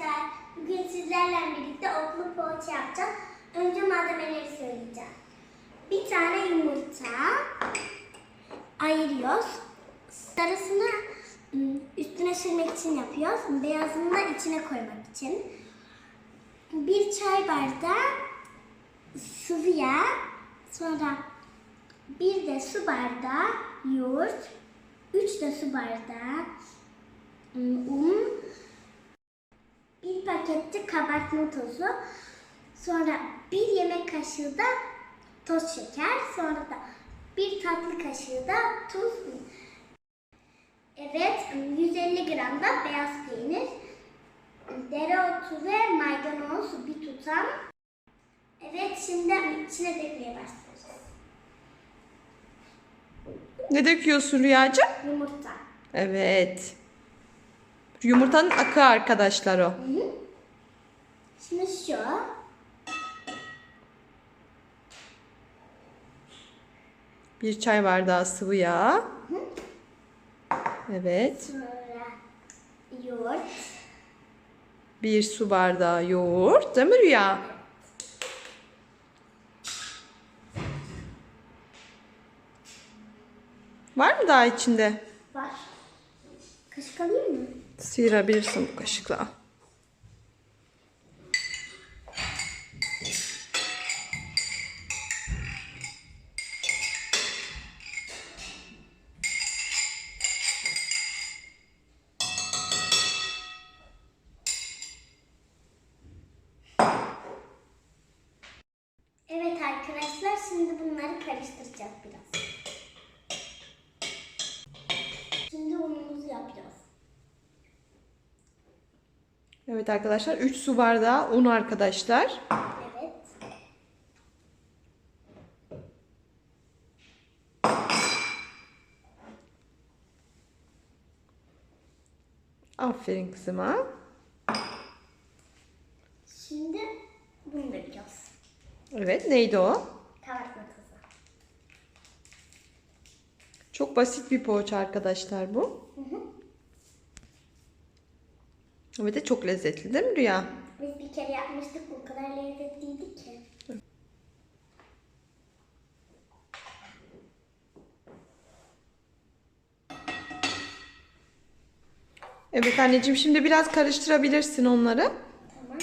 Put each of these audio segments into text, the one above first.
arkadaşlar. Bugün sizlerle birlikte okulu poğaça yapacağız. Önce malzemeleri söyleyeceğim. Bir tane yumurta ayırıyoruz. Sarısını ım, üstüne sürmek için yapıyoruz. Beyazını da içine koymak için. Bir çay bardağı sıvı yağ. Sonra bir de su bardağı yoğurt. Üç de su bardağı un. Bir pakette kabartma tozu. Sonra bir yemek kaşığı da toz şeker. Sonra da bir tatlı kaşığı da tuz. Evet, 150 gram da beyaz peynir. Dereotu ve maydanoz bir tutam. Evet, şimdi içine dökmeye başlayacağız. Ne döküyorsun Rüyacığım? Yumurta. Evet. Yumurtanın akı arkadaşlar o. Hı hı. Şu. Bir çay bardağı sıvı yağ. Evet. Sonra yoğurt. Bir su bardağı yoğurt. Değil mi Rüya? Var mı daha içinde? Var. Kaşık alayım mı? Sıyırabilirsin bu kaşıkla. Evet arkadaşlar 3 su bardağı un arkadaşlar. Evet. Aferin kızıma. Şimdi bunu dökeceğiz. Evet neydi o? Kabartma tozu. Çok basit bir poğaça arkadaşlar bu. Ve de çok lezzetli değil mi Rüya? Biz bir kere yapmıştık o kadar lezzetliydi ki. Evet anneciğim şimdi biraz karıştırabilirsin onları. Tamam.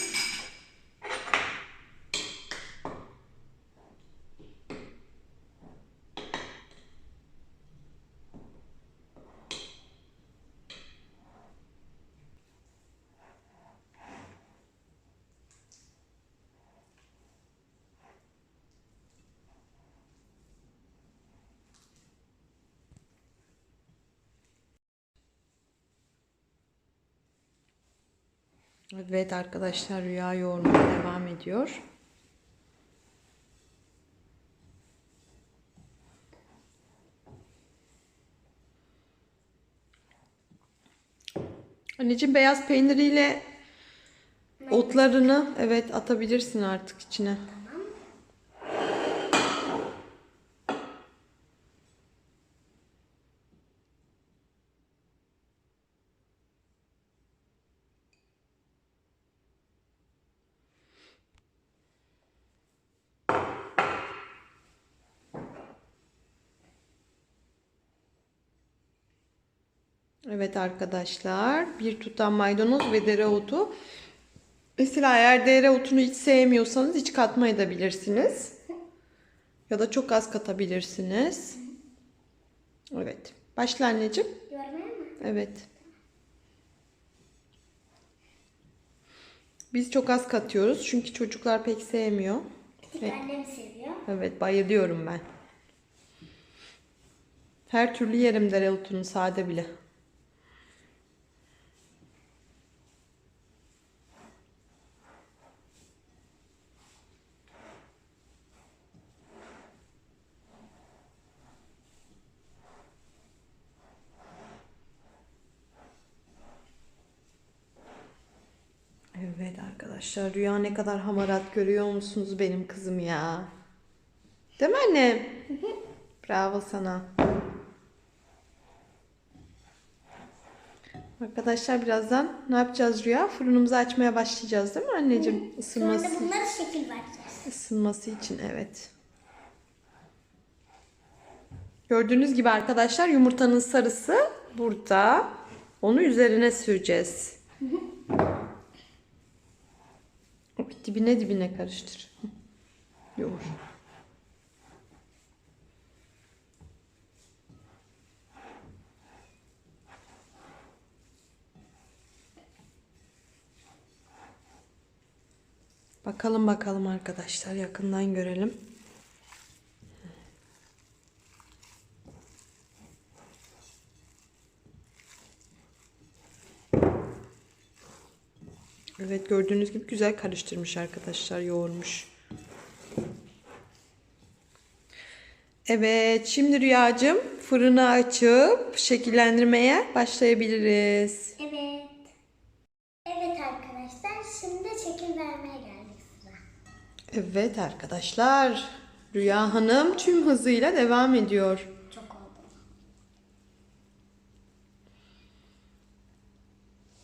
Evet arkadaşlar Rüya yoğurmaya devam ediyor. Anneciğim beyaz peyniriyle otlarını evet atabilirsin artık içine. Evet arkadaşlar bir tutam maydanoz ve dereotu. Mesela eğer dereotunu hiç sevmiyorsanız hiç katmayabilirsiniz. Ya da çok az katabilirsiniz. Evet. Başla anneciğim. Evet. Biz çok az katıyoruz çünkü çocuklar pek sevmiyor. Bir tek annem seviyor. Evet bayılıyorum ben. Her türlü yerim dereotunu sade bile. Evet arkadaşlar Rüya ne kadar hamarat görüyor musunuz benim kızım ya? Değil mi annem? Bravo sana. Arkadaşlar birazdan ne yapacağız Rüya? Fırınımızı açmaya başlayacağız değil mi anneciğim? Sonra Isınması, da bunlara şekil vereceğiz. ısınması için evet. Gördüğünüz gibi arkadaşlar yumurtanın sarısı burada. Onu üzerine süreceğiz. Dibine dibine karıştır. Yoğur. Bakalım bakalım arkadaşlar yakından görelim. Evet gördüğünüz gibi güzel karıştırmış arkadaşlar yoğurmuş. Evet şimdi Rüyacığım fırını açıp şekillendirmeye başlayabiliriz. Evet. Evet arkadaşlar şimdi şekil vermeye geldik sıra. Evet arkadaşlar Rüya Hanım tüm hızıyla devam ediyor. Çok oldu.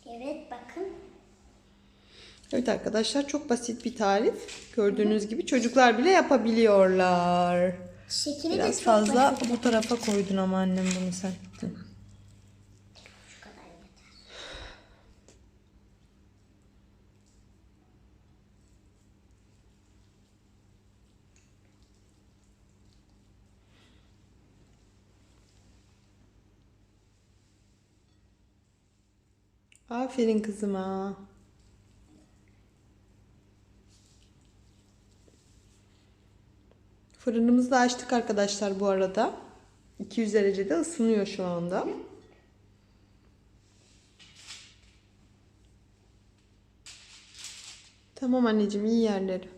Evet bakın. Evet arkadaşlar çok basit bir tarif. Gördüğünüz gibi çocuklar bile yapabiliyorlar. Şekili de Biraz çok fazla basit. bu tarafa koydun ama annem bunu sen. Şu kadar yeter. Aferin kızıma. Fırınımızı da açtık arkadaşlar bu arada. 200 derecede ısınıyor şu anda. Tamam anneciğim iyi yerleri.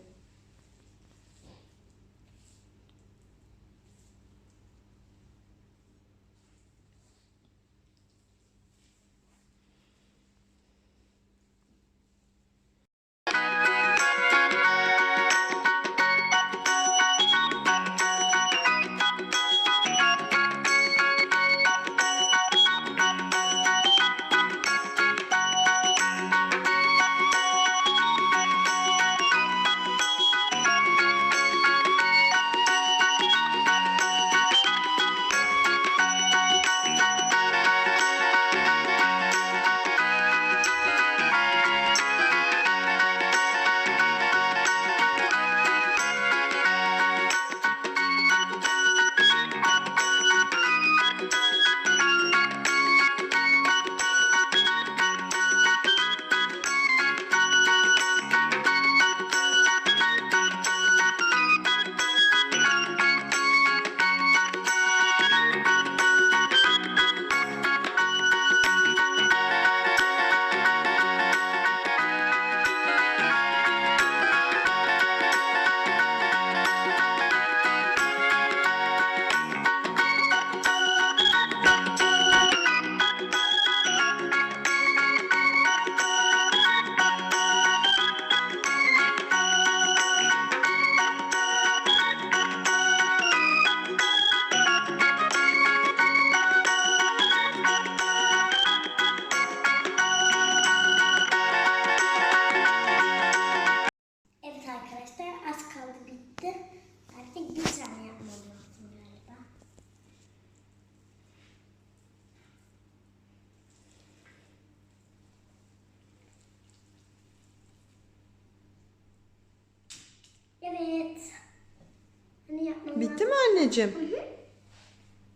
Bitti lazım. mi anneciğim?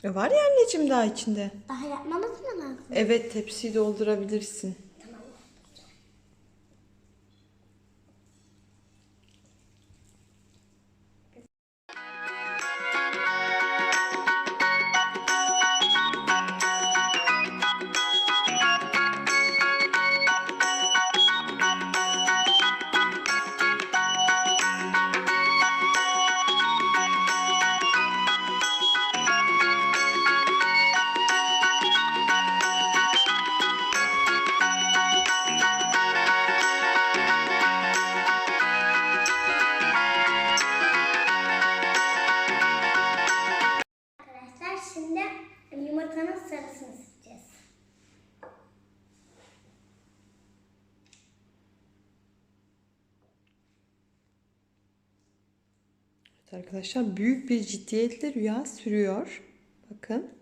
E var ya anneciğim daha içinde. Daha yapmamız mı lazım? Evet tepsiyi doldurabilirsin. arasını sıkacağız. Evet arkadaşlar büyük bir ciddiyetle rüya sürüyor. Bakın.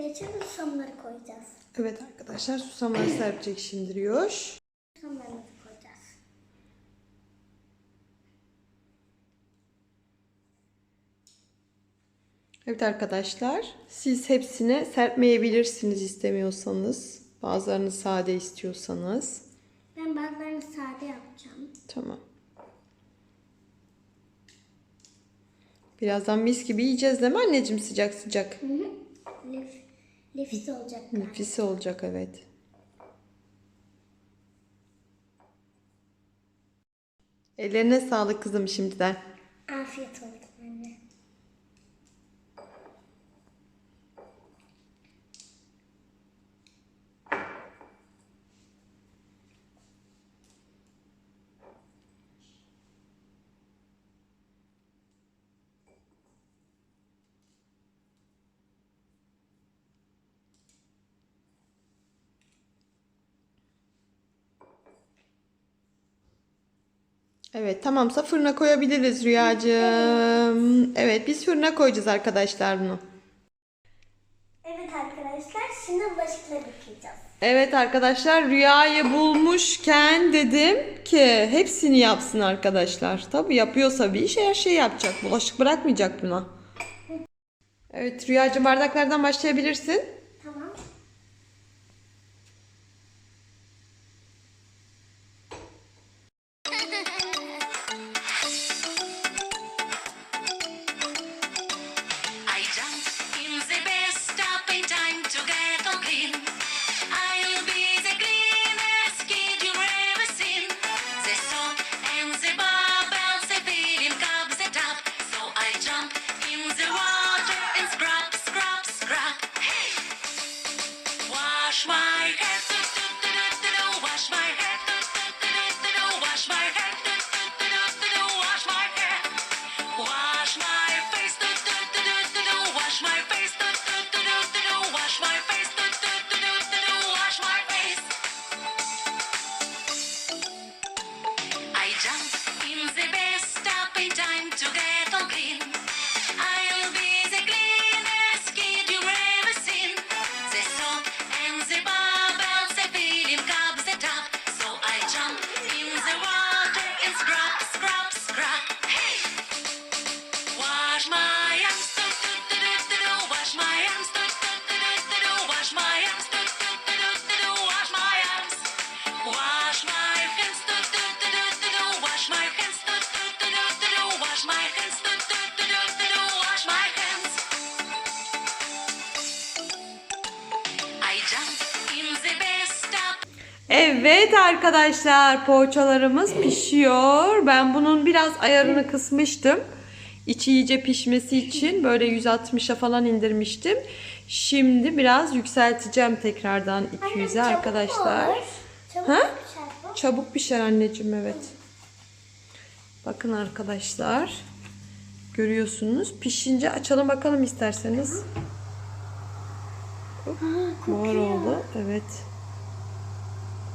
Evet şimdi susamları koyacağız. Evet arkadaşlar susamları serpecek şimdi Riyoş. Susamlarımızı koyacağız. Evet arkadaşlar siz hepsine serpmeyebilirsiniz istemiyorsanız. Bazılarını sade istiyorsanız. Ben bazılarını sade yapacağım. Tamam. Birazdan mis gibi yiyeceğiz değil mi anneciğim sıcak sıcak? Hı hı. Lifis olacak galiba. Nefis olacak evet. Ellerine sağlık kızım şimdiden. Afiyet olsun anne. Evet tamamsa fırına koyabiliriz Rüyacığım. Evet biz fırına koyacağız arkadaşlar bunu. Evet arkadaşlar şimdi bulaşıkları yıkayacağız. Evet arkadaşlar rüyayı bulmuşken dedim ki hepsini yapsın arkadaşlar. Tabi yapıyorsa bir iş her şey yapacak. Bulaşık bırakmayacak buna. Evet rüyacığım bardaklardan başlayabilirsin. Evet arkadaşlar poğaçalarımız pişiyor. Ben bunun biraz ayarını kısmıştım. İçi iyice pişmesi için böyle 160'a falan indirmiştim. Şimdi biraz yükselteceğim tekrardan 200'e arkadaşlar. Çabuk Ha? pişer. Çabuk pişer anneciğim evet. Bakın arkadaşlar. Görüyorsunuz. Pişince açalım bakalım isterseniz. Mor oldu. Evet.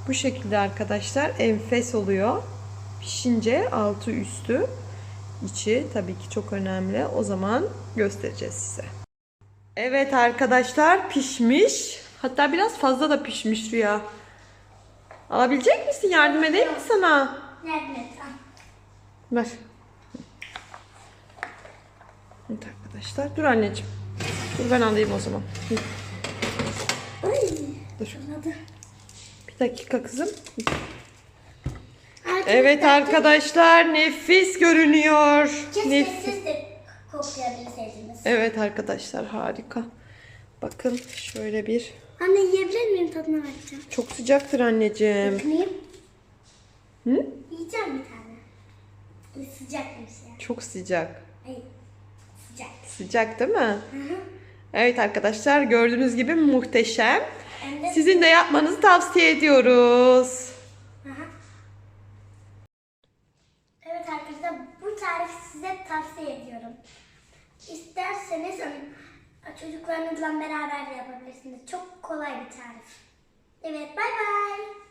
Bu şekilde arkadaşlar enfes oluyor. Pişince altı üstü içi tabii ki çok önemli. O zaman göstereceğiz size. Evet arkadaşlar pişmiş. Hatta biraz fazla da pişmiş Rüya. Alabilecek misin? Yardım edeyim mi sana? Yardım et. Ver. Evet arkadaşlar. Dur anneciğim. Dur ben alayım o zaman. Ay. Anladım. Dakika kızım. Arkadaşlar, Evet arkadaşlar nefis görünüyor. Keşke Nefis. siz de koklayabilseydiniz. Evet arkadaşlar harika. Bakın şöyle bir. Anne yiyebilir miyim tadına bakacağım. Çok sıcaktır anneciğim. Bakayım. Hı? Yiyeceğim bir tane. Sıcakmış ya. Çok sıcak. Ay, sıcak. Sıcak değil mi? Hı hı. Evet arkadaşlar gördüğünüz gibi muhteşem. Sizin de yapmanızı tavsiye ediyoruz. Aha. Evet arkadaşlar bu tarifi size tavsiye ediyorum. İsterseniz ım, çocuklarınızla beraber de yapabilirsiniz. Çok kolay bir tarif. Evet bay bay.